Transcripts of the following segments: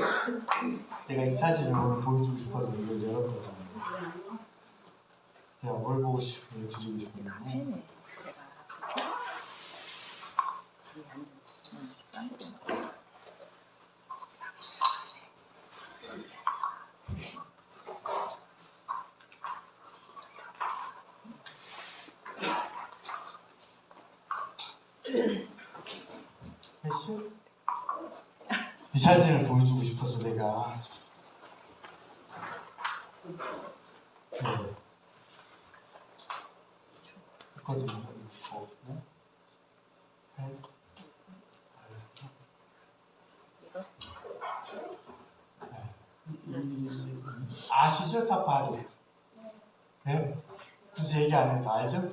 내가 이 사진을 오늘 보여주고 싶어서 이걸 열었거든. 내가 뭘 보고 싶어요? 드리고 싶어요? 세네. 안- 싼 거. 했어? 이 사진을 보여주고 싶어서 내가 네. 했거든요. 이거, 네? 해. 이거? 이- 이- 아시죠? 다 봐도. 네? 굳이 얘기 안 해도 알죠?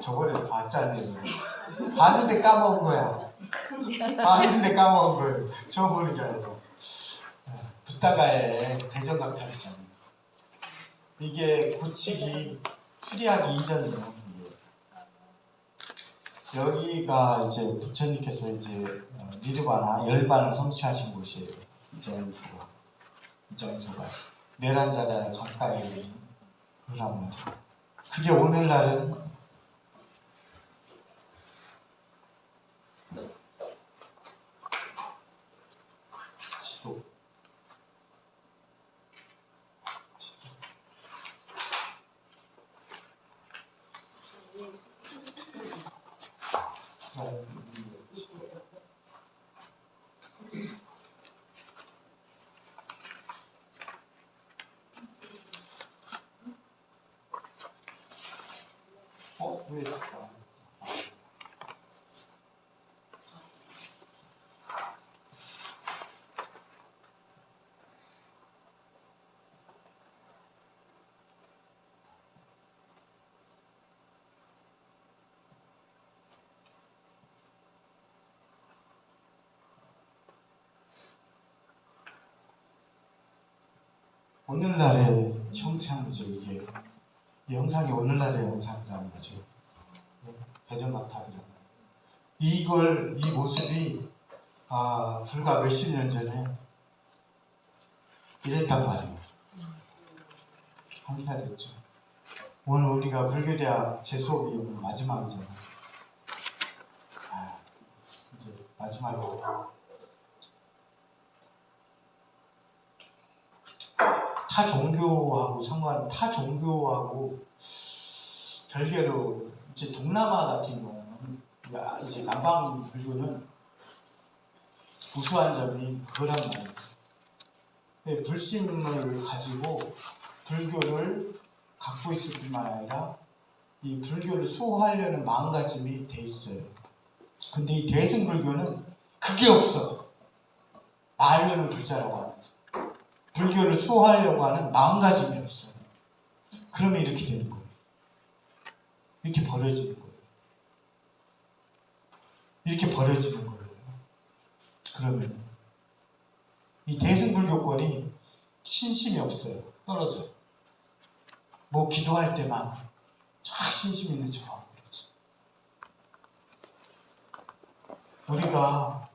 저번에도 봤잖아요. 봤는데 까먹은 거야. 봤는데 까먹은 거예요. 처음 보는 게 아니라. 붓다가의 대전각탑이잖아요. 이게 고치기, 수리하기 이전이에요. 여기가 이제 부처님께서 이제 어, 니르바나 열반을 성취하신 곳이에요. 이 장소가. 이 장소가. 내란자를 가까이 그란 말이에요. 그게 오늘날은 지도. 지도. 어, 왜? 오늘날의 청창이죠. 이게. 이 영상이 오늘날의 영상이라는 거죠. 네, 대전각탑이라는 거. 이걸 이 모습이 아 불과 몇십 년 전에 이랬단 말이에요. 한달했죠. 오늘 우리가 불교대학 제 수업이 오늘 마지막이잖아요. 아, 이제 마지막으로 타 종교하고 상관 타 종교하고 별개로 이제 동남아 같은 경우는 야, 이제 남방 불교는 우수한 점이 그거란 말이에요. 네, 불심을 가지고 불교를 갖고 있을 뿐만 아니라 이 불교를 수호하려는 마음가짐이 돼 있어요. 근데 이 대승불교는 그게 없어. 말로는 불자라고 하는지. 불교를 수호하려고 하는 마음가짐이 없어요. 그러면 이렇게 되는 거예요. 이렇게 버려지는 거예요. 이렇게 버려지는 거예요. 그러면 이 대승불교권이 신심이 없어요. 떨어져. 뭐 기도할 때만 쫙 신심 있는 척하고. 우리가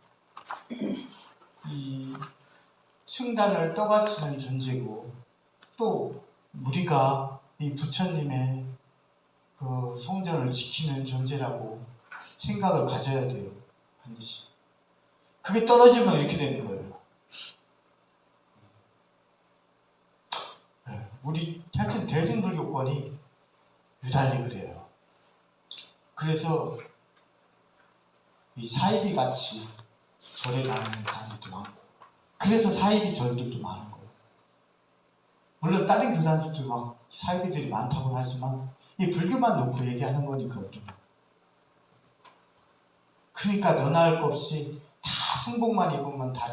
이 승단을 떠받치는 존재고 또 우리가 이 부처님의 그 성전을 지키는 존재라고 생각을 가져야 돼요 반드시. 그게 떨어지면 이렇게 되는 거예요. 네, 우리 하여튼 대승불교권이 유달리 그래요. 그래서 이 사이비 같이 절에 다니는 사람들도 많고 그래서 사이비 절들도 많은 거예요. 물론 다른 교단들도 막 사이비들이 많다고 하지만 이 불교만 놓고 얘기하는 거니까 우리는. 그러니까 너나 할 것 없이 다 승복만 입으면 다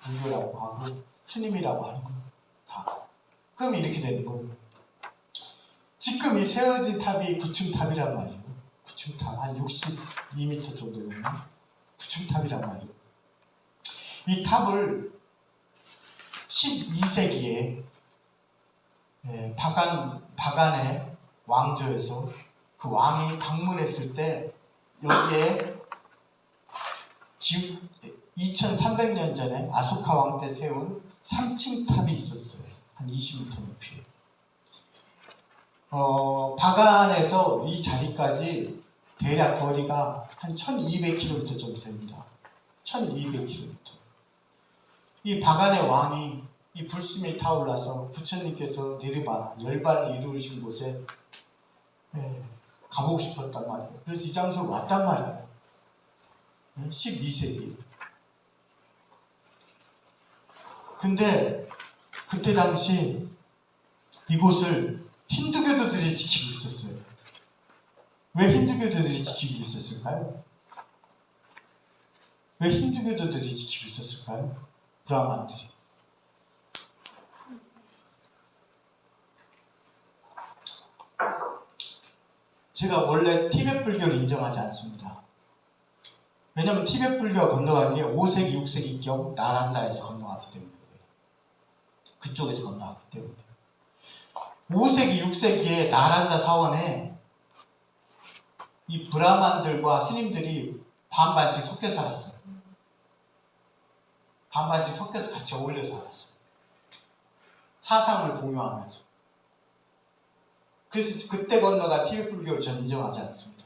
불교라고 하고 스님이라고 하는 거예요. 다. 그럼 이렇게 되는 거예요. 지금 이 세워진 탑이 9층 탑이란 말이에요. 9층 탑, 한 62m 정도 되는 9층 탑이란 말이에요. 이 탑을 12세기에 예, 바간 바간의 왕조에서 그 왕이 방문했을 때 여기에 기, 2300년 전에 아소카 왕 때 세운 3층 탑이 있었어요. 한 20m 높이. 어, 바간에서 이 자리까지 대략 거리가 한 1200km 정도 됩니다. 1200km. 이 바간의 왕이 이 불심이 타올라서 부처님께서 내려봐라 열반을 이루신 곳에 예, 가보고 싶었단 말이에요. 그래서 이 장소를 왔단 말이에요. 12세기. 근데 그때 당시 이곳을 힌두교도들이 지키고 있었어요. 왜 힌두교도들이 지키고 있었을까요? 왜 힌두교도들이 지키고 있었을까요? 브라만들이. 제가 원래 티벳 불교를 인정하지 않습니다. 왜냐하면 티벳 불교가 건너간 게 5세기, 6세기 경 나란다에서 건너왔기 때문에. 그쪽에서 건너왔기 때문에. 5세기, 6세기에 나란다 사원에 이 브라만들과 스님들이 반반씩 섞여 살았어요. 반반씩 섞여서 같이 어울려 살았어요. 사상을 공유하면서. 그래서 그때 건너가 티벳 불교를 전 인정하지 않습니다.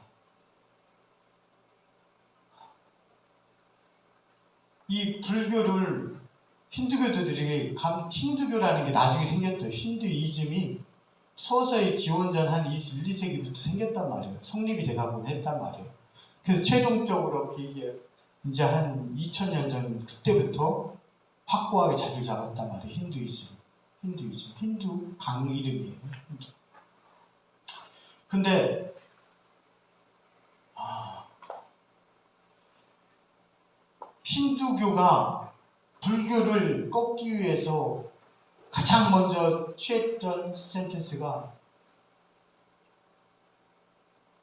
이 불교를 힌두교도들이 감- 힌두교라는 게 나중에 생겼대요. 힌두이즘이 서서히 기원전 한 1, 2세기부터 생겼단 말이에요. 성립이 돼가곤 했단 말이에요. 그래서 최종적으로 이게 이제 한 2000년 전 그때부터 확고하게 자리를 잡았단 말이에요. 힌두이즘. 힌두이즘. 힌두 강 이름이에요. 힌두. 근데 아, 힌두교가 불교를 꺾기 위해서 가장 먼저 취했던 센텐스가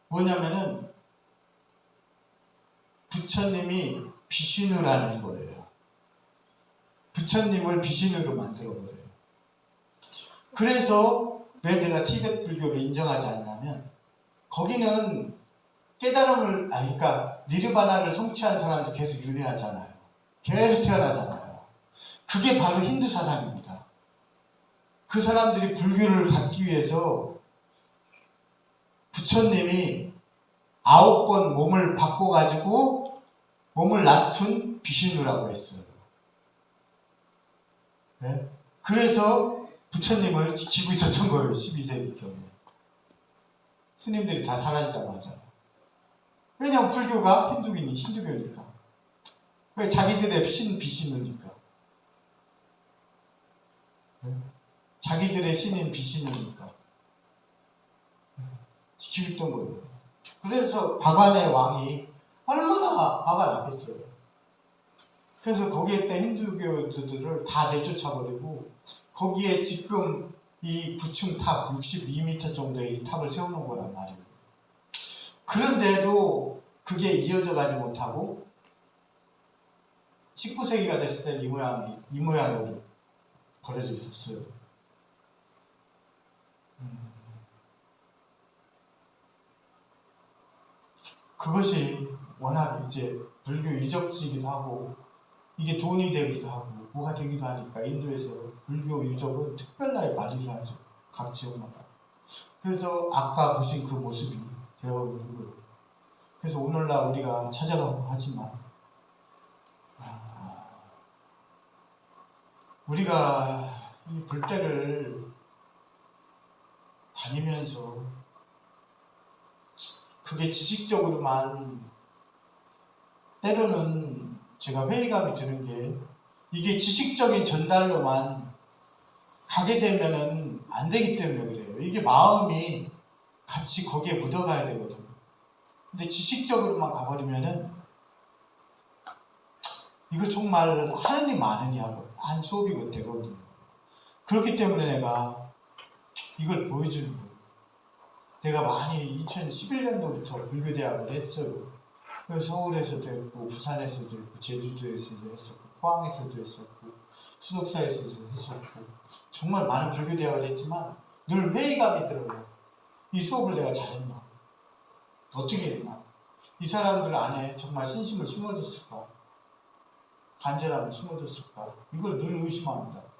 뭐냐면은 부처님이 비신우라는 거예요. 부처님을 비신우로 만들어버려요. 그래서 왜 내가 티벳 불교를 인정하지 않냐면 거기는 깨달음을 아 그러니까 니르바나를 성취한 사람도 계속 윤회하잖아요. 계속 태어나잖아요. 그게 바로 힌두 사상입니다. 그 사람들이 불교를 갖기 위해서 부처님이 아홉 번 몸을 바꿔가지고 몸을 낮춘 비신우라고 했어요. 네? 그래서 부처님을 지키고 있었던 거예요. 12세기 경에. 스님들이 다 사라지자마자. 왜냐면 불교가 힌두교니, 힌두교니까. 왜 자기들의 신 비신우니까. 네? 자기들의 신인 비신우니까. 네? 지키고 있던 거예요. 그래서 바간의 왕이 얼마나 화가 났겠어요. 그래서 거기에 있던 힌두교들을 다 내쫓아버리고 거기에 지금 이 9층 탑, 62m 정도의 이 탑을 세우는 거란 말이에요. 그런데도 그게 이어져 가지 못하고 19세기가 됐을 때 이 모양이 이 모양으로 버려져 있었어요. 음. 그것이 워낙 이제 불교 유적지이기도 하고 이게 돈이 되기도 하고 뭐가 되기도 하니까 인도에서 불교 유적은 특별하게 관리를 하죠. 각 지역마다. 그래서 아까 보신 그 모습이 되어 있는 거예요. 그래서 오늘날 우리가 찾아가고 하지만 아, 우리가 이 불때를 다니면서 그게 지식적으로만 때로는 제가 회의감이 드는 게 이게 지식적인 전달로만 가게 되면은 안 되기 때문에 그래요. 이게 마음이 같이 거기에 묻어가야 되거든요. 근데 지식적으로만 가버리면은 이거 정말 하느님 아느냐고 한 수업이 되거든요. 그렇기 때문에 내가 이걸 보여주는 거예요. 내가 많이 2011년도부터 불교대학을 했어요. 그래서 서울에서도 했고, 부산에서도 했고, 제주도에서도 했었고, 포항에서도 했었고, 수석사에서도 했었고, 정말 많은 불교대학을 했지만 늘 회의감이 들어요. 이 수업을 내가 잘했나? 어떻게 했나? 이 사람들 안에 정말 신심을 심어줬을까? 간절함을 심어줬을까? 이걸 늘 의심합니다.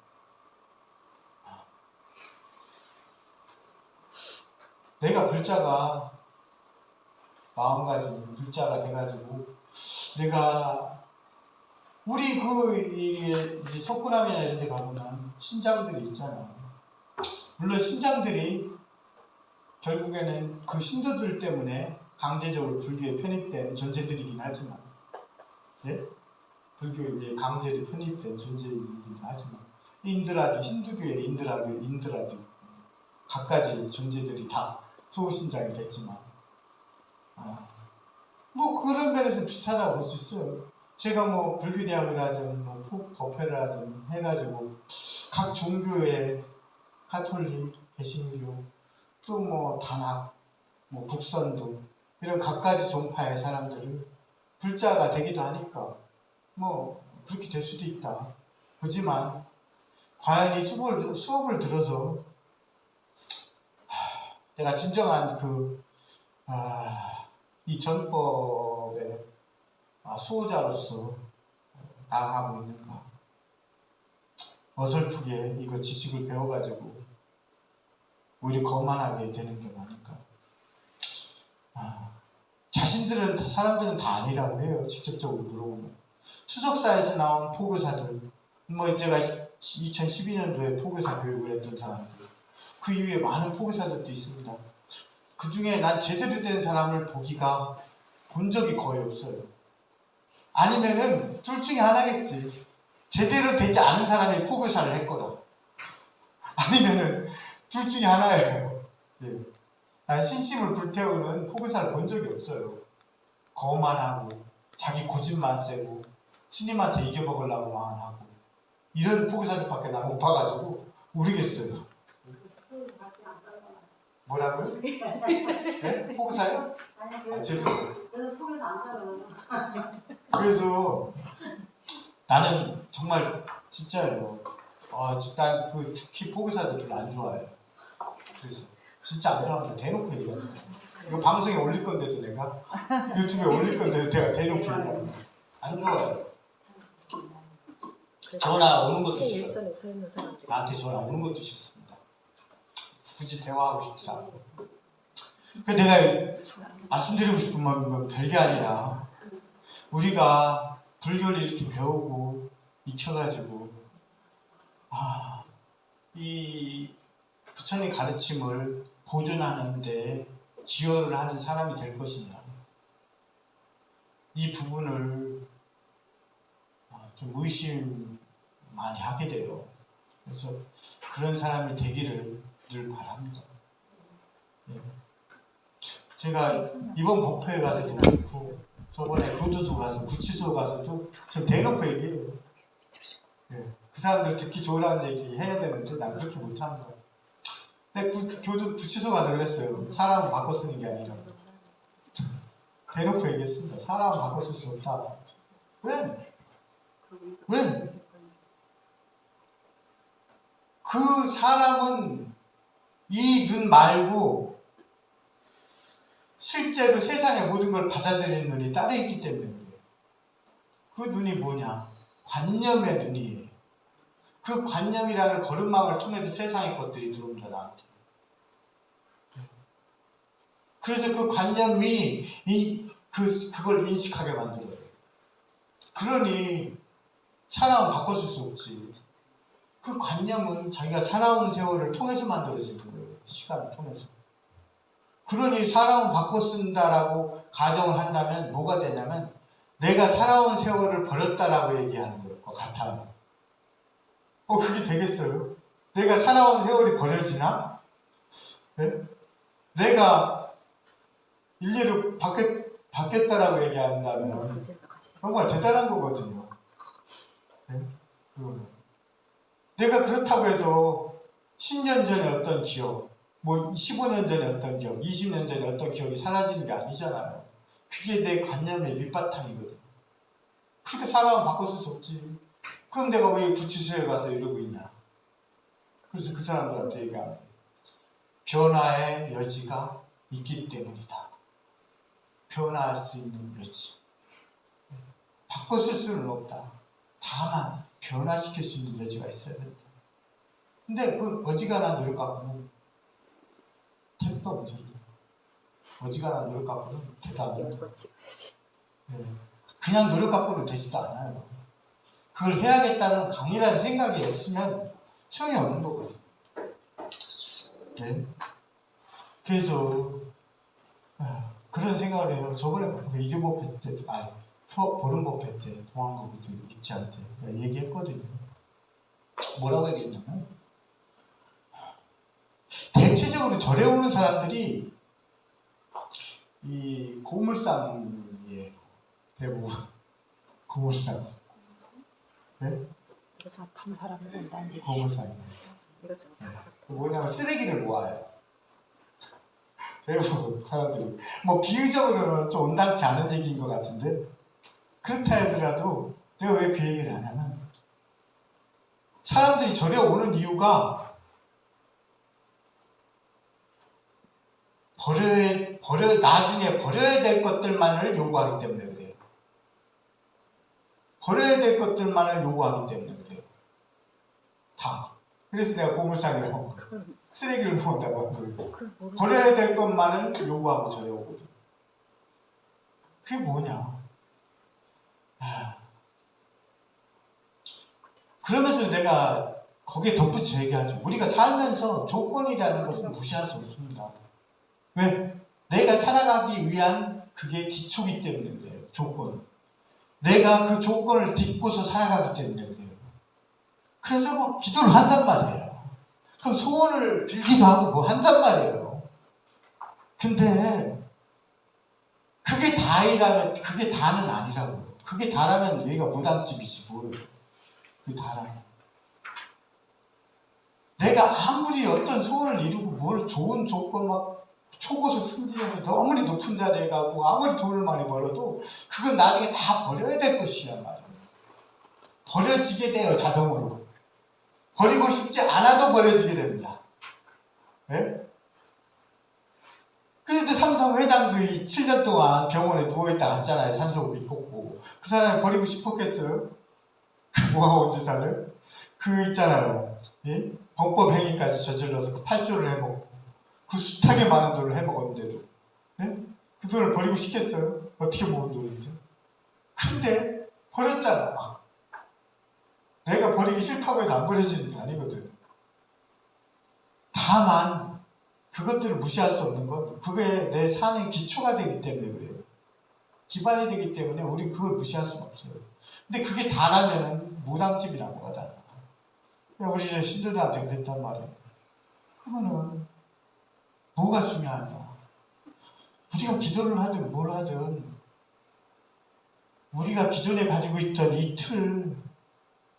내가 불자가 마음가짐 불자가 돼가지고 내가 우리 그 석굴암이나 이런 데 가보면 신장들이 있잖아. 물론 신장들이 결국에는 그 신도들 때문에 강제적으로 불교에 편입된 존재들이긴 하지만, 예? 불교에 이제 강제로 편입된 존재이기도 하지만, 인드라도 힌두교의 인드라도 인드라도 갖가지 존재들이 다 소신장이 됐지만, 아, 뭐 그런 면에서 비슷하다고 볼 수 있어요. 제가 뭐 불교대학을 하든 뭐 포- 법회를 하든 해가지고 각 종교의 카톨릭, 개신교, 또 뭐 단합, 뭐 북선도 이런 각가지 종파의 사람들을 불자가 되기도 하니까 뭐 그렇게 될 수도 있다. 하지만 과연 이 수업을, 수업을 들어서 하, 내가 진정한 그, 아, 이 전법의 아, 수호자로서 나아가고 있는가. 어설프게 이거 지식을 배워가지고 오히려 거만하게 되는 게 아닐까. 아, 자신들은 다- 사람들은 다 아니라고 해요. 직접적으로 물어보면. 수석사에서 나온 포교사들, 뭐 제가 2012년도에 포교사 교육을 했던 사람들, 그 이후에 많은 포교사들도 있습니다. 그 중에 난 제대로 된 사람을 보기가 본 적이 거의 없어요. 아니면은 둘 중에 하나겠지. 제대로 되지 않은 사람이 포교사를 했거나, 아니면은 둘 중에 하나예요. 예. 난 신심을 불태우는 포교사를 본 적이 없어요. 거만 하고 자기 고집만 세고 스님한테 이겨먹으려고만 하고 이런 포교사들밖에 난 못 봐가지고 모르겠어요. 뭐라고요? 네? 포교사요? 아, 죄송해요. 그래서 안. 그래서 나는 정말 진짜예요. 아, 난그 특히 포교사들 별로 안 좋아해요. 그래서 진짜 안 좋아합니다. 대놓고 얘기합니다. 이거 방송에 올릴 건데도 내가 유튜브에 올릴 건데도 내가 대놓고 얘기합니다. 안 좋아해요. 전화 오는 것도 사람들이 나한테 전화 오는 것도 싫습니다. 굳이 대화하고 싶지 않고. 그 내가 말씀드리고 싶은 마음은 별게 아니라 우리가 불교를 이렇게 배우고 익혀가지고 아, 이 부처님 가르침을 보존하는데 기여를 하는 사람이 될 것이냐 이 부분을 아, 좀 의심 많이 하게 돼요. 그래서 그런 사람이 되기를 늘 바랍니다. 예. 제가 이번 법회에 가서도 그렇고 저번에 교도소 가서 구치소 가서도 저 대놓고 얘기해요. 예. 그 사람들 듣기 좋으라는 얘기 해야 되는데 난 그렇게 못합니다. 근데 구, 교도 구치소 가서 그랬어요. 사람을 바꿔 쓰는 게 아니라 대놓고 얘기했습니다. 사람을 바꿔 쓸 수 없다. 왜? 왜? 그 사람은 이 눈 말고 실제로 세상의 모든 걸 받아들이는 눈이 따로 있기 때문에. 그 눈이 뭐냐? 관념의 눈이에요. 그 관념이라는 거름망을 통해서 세상의 것들이 들어옵니다, 나한테. 그래서 그 관념이 이, 그, 그걸 인식하게 만들어요. 그러니 사람은 바꿔 쓸수 없지. 그 관념은 자기가 살아온 세월을 통해서 만들어지는 거예요. 시간을 통해서. 그러니 사람은 바꿔 쓴다라고 가정을 한다면 뭐가 되냐면 내가 살아온 세월을 버렸다라고 얘기하는 것과 같아요. 어, 그게 되겠어요? 내가 살아온 세월이 버려지나? 네? 내가 인류를 바뀌, 바뀌었다라고 얘기한다면 그 생각하시는 정말 대단한 거거든요. 네? 내가 그렇다고 해서 10년 전에 어떤 기억, 뭐 15년 전에 어떤 기억, 20년 전에 어떤 기억이 사라지는 게 아니잖아요. 그게 내 관념의 밑바탕이거든. 그렇게 사람은 바꿔 쓸수 없지. 그럼 내가 왜 구치소에 가서 이러고 있냐. 그래서 그 사람들한테 거예요. 변화의 여지가 있기 때문이다. 변화할 수 있는 여지. 바꿔 쓸 수는 없다. 다만 변화시킬 수 있는 여지가 있어야 된다. 근데 그 어지간한 노력 갖고는 택도 없잖아요. 어지간한 노력 갖고는 이거 찍어야지. 네. 그냥 노력 갖고는 되지도 않아요. 그걸 해야겠다는 강이라는 생각이 없으면 소용이 없는 거거든요. 네. 그래서 아, 그런 생각을 해요. 저번에 그 이교법 때, 아, 보름법 때 동안거부도 입지한테 내가 얘기했거든요. 뭐라고 얘기했냐면 대체적으로 절에 오는 사람들이 이 고물상이에요. 대부분 고물상. 네? 방 사람은 온다는 얘기지. 고물상이에요. 이거 좀 네. 그 뭐냐면 쓰레기를 모아요. 대부분 사람들이 뭐 비유적으로는 좀 온당치 않은 얘기인 것 같은데 그렇다 하더라도 내가 왜 그 얘기를 하냐면 사람들이 절에 오는 이유가 버려야 버려 나중에 버려야 될 것들만을 요구하기 때문에 그래요. 버려야 될 것들만을 요구하기 때문에 그래요. 다. 그래서 내가 고물상이라고 그걸 쓰레기를 모은다고. 버려야 될 것만을 요구하고 저래 오거든. 그게 뭐냐? 아. 그러면서 내가 거기에 덧붙여 얘기하죠. 우리가 살면서 조건이라는 것은 무시할 수 없습니다. 왜? 내가 살아가기 위한 그게 기초기 때문에 그래요. 조건은. 내가 그 조건을 딛고서 살아가기 때문에 그래요. 그래서 뭐 기도를 한단 말이에요. 그럼 소원을 빌기도 하고 뭐 한단 말이에요. 근데 그게 다이라면 그게 다는 아니라고요. 그게 다라면 여기가 무당집이지 뭘. 그게 다라면. 내가 아무리 어떤 소원을 이루고 뭘 좋은 조건 막 초고속 승진해서 너무리 높은 자리에 가고 아무리 돈을 많이 벌어도 그건 나중에 다 버려야 될 것이란 말이에요. 버려지게 돼요 자동으로. 버리고 싶지 않아도 버려지게 됩니다. 예? 그래도 삼성 회장도 이 7년 동안 병원에 누워있다 갔잖아요. 산소호흡기 꽂고. 그 사람이 버리고 싶었겠어요? 그 모아온 재산을? 그 있잖아요. 예? 범법 행위까지 저질러서 그 8조를 해먹고. 그 숱하게 많은 돈을 해먹었는데도. 예? 그 돈을 버리고 싶겠어요? 어떻게 모은 돈인지. 근데 버렸잖아. 내가 버리기 싫다고 해서 안 버려지는 게 아니거든. 다만 그것들을 무시할 수 없는 건 그게 내 삶의 기초가 되기 때문에 그래요. 기반이 되기 때문에 우리 그걸 무시할 수는 없어요. 근데 그게 다라면은 무당집이라고 하잖아. 우리 저 신들한테 그랬단 말이에요. 그러면은 뭐가 중요하냐? 우리가 기도를 하든 뭘 하든 우리가 기존에 가지고 있던 이 틀,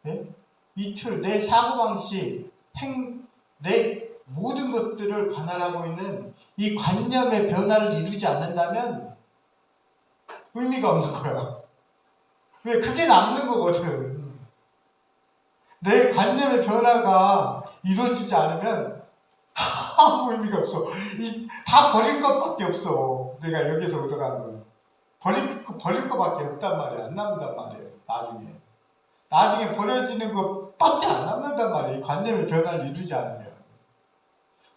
예? 이 틀, 내 사고방식, 행, 내 모든 것들을 관할하고 있는 이 관념의 변화를 이루지 않는다면 의미가 없는 거야. 왜? 그게 남는 거거든. 내 관념의 변화가 이루어지지 않으면 아무 의미가 없어. 이, 다 버릴 것밖에 없어. 내가 여기서 얻어간 건. 버릴, 거- 버릴 것밖에 없단 말이야. 안 남는단 말이에요. 나중에. 나중에 버려지는 것밖에 안 남는단. 이 관념의 변화를 이루지 않으면.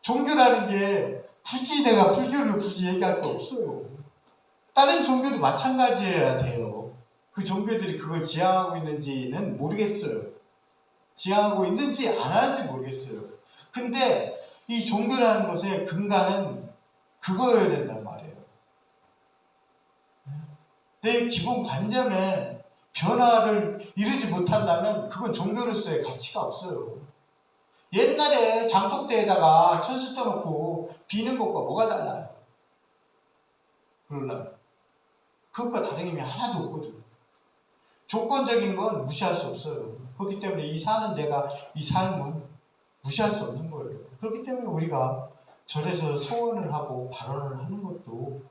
종교라는 게 굳이 내가 불교를 굳이 얘기할 거 없어요. 다른 종교도 마찬가지여야 돼요. 그 종교들이 그걸 지향하고 있는지는 모르겠어요. 지향하고 있는지 안 하는지 모르겠어요. 근데 이 종교라는 것의 근간은 그거여야 된단 말이에요. 내 기본 관념에 변화를 이루지 못한다면 그건 종교로서의 가치가 없어요. 옛날에 장독대에다가 천수 떠놓고 비는 것과 뭐가 달라요? 그러려면 그것과 다른 힘이 하나도 없거든. 조건적인 건 무시할 수 없어요. 그렇기 때문에 이 사는 내가 이 삶은 무시할 수 없는. 그렇기 때문에 우리가 절에서 소원을 하고 발언을 하는 것도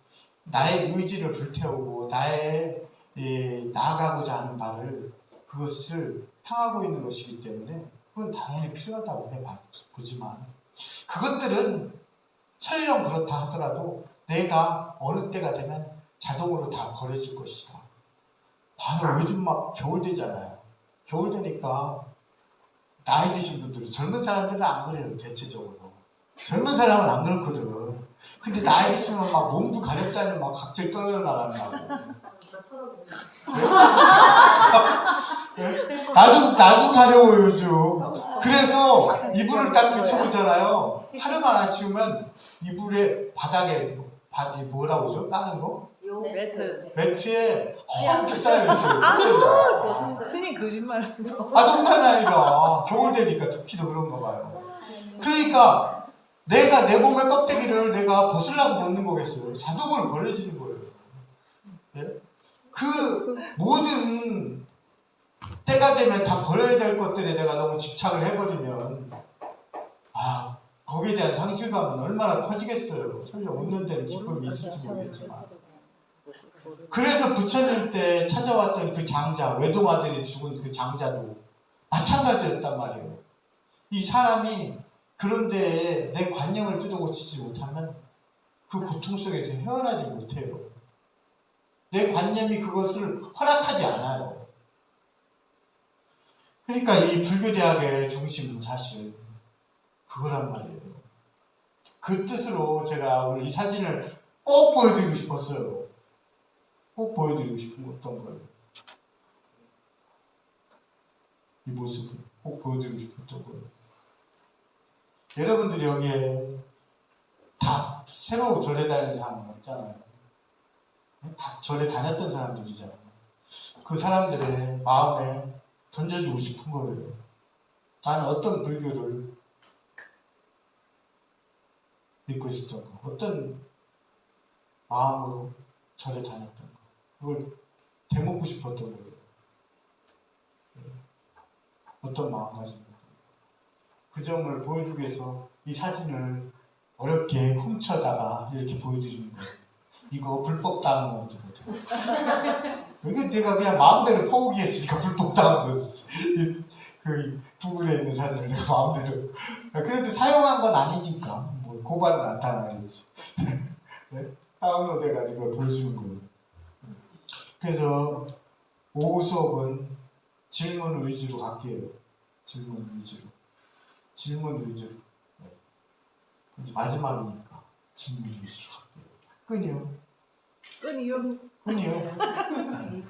나의 의지를 불태우고 나의 예, 나아가고자 하는 바를 그것을 향하고 있는 것이기 때문에 그건 당연히 필요하다고 해보지만 그것들은 설령 그렇다 하더라도 내가 어느 때가 되면 자동으로 다 버려질 것이다. 바로 요즘 막 겨울 되잖아요. 겨울 되니까 나이 드신 분들은 젊은 사람들은 안 그래요 대체적으로. 젊은 사람은 안 그렇거든. 근데 나이 드시면 막 몸도 가렵잖아요. 막 각질 떨어져 나간다고. 저 쳐다보고. 나도 나도 가려워요 요즘. 그래서 이불을 딱 들쳐보잖아요. 하루만 안 치우면 이불에 바닥에 바디 뭐라고 그러죠? 까는 거? 요 매트. 매트에 허옇게 쌓여있어요 스님 거짓말. 아 농담이 아니라 겨울 되니까 특히 더 그런가 봐요 그러니까 내가 내 몸의 껍데기를 내가 벗으려고 벗는 거겠어요. 자동으로 버려지는 거예요. 예? 그 모든 때가 되면 다 버려야 될 것들에 내가 너무 집착을 해버리면 아 거기에 대한 상실감은 얼마나 커지겠어요. 설령 웃는 데는 기쁨이 있을지 모르겠지만 그래서 부처님 때 찾아왔던 그 장자 외동아들이 죽은 그 장자도 마찬가지였단 말이에요. 이 사람이 그런데 내 관념을 뜯어고치지 못하면 그 고통 속에서 헤어나지 못해요. 내 관념이 그것을 허락하지 않아요. 그러니까 이 불교대학의 중심은 사실 그거란 말이에요. 그 뜻으로 제가 오늘 이 사진을 꼭 보여드리고 싶었어요. 꼭 보여드리고 싶은 어떤 거예요. 이 모습을 꼭 보여드리고 싶었던 거예요. 여러분들이 여기에 다 새로 절에 다니는 사람 없잖아요. 다 절에 다녔던 사람들이잖아요. 그 사람들의 마음에 던져주고 싶은 거예요. 나는 어떤 불교를 믿고 있었던 거, 어떤 마음으로 절에 다녔던 거, 그걸 되묻고 싶었던 거예요. 어떤 마음가짐. 그 점을 보여주기 위해서 이 사진을 어렵게 훔쳐다가 이렇게 보여드리는 거예요. 이거 불법 당한 거거든. 이게 내가 그냥 마음대로 포기했으니까 불법 당한 거지. 이- 그 구글에 있는 사진을 내가 마음대로. 그래도 사용한 건 아니니까 뭐 고발은 안 당하겠지. 네? 다운로드 해가지고 보여주는 거예요. 그래서 오후 수업은 질문 위주로 갈게요. 질문 위주로. 질문 위주로. 네. 이제 마지막이니까 질문 위주로 갈게요. 끈이요. 끈이요. 끈이요. 네.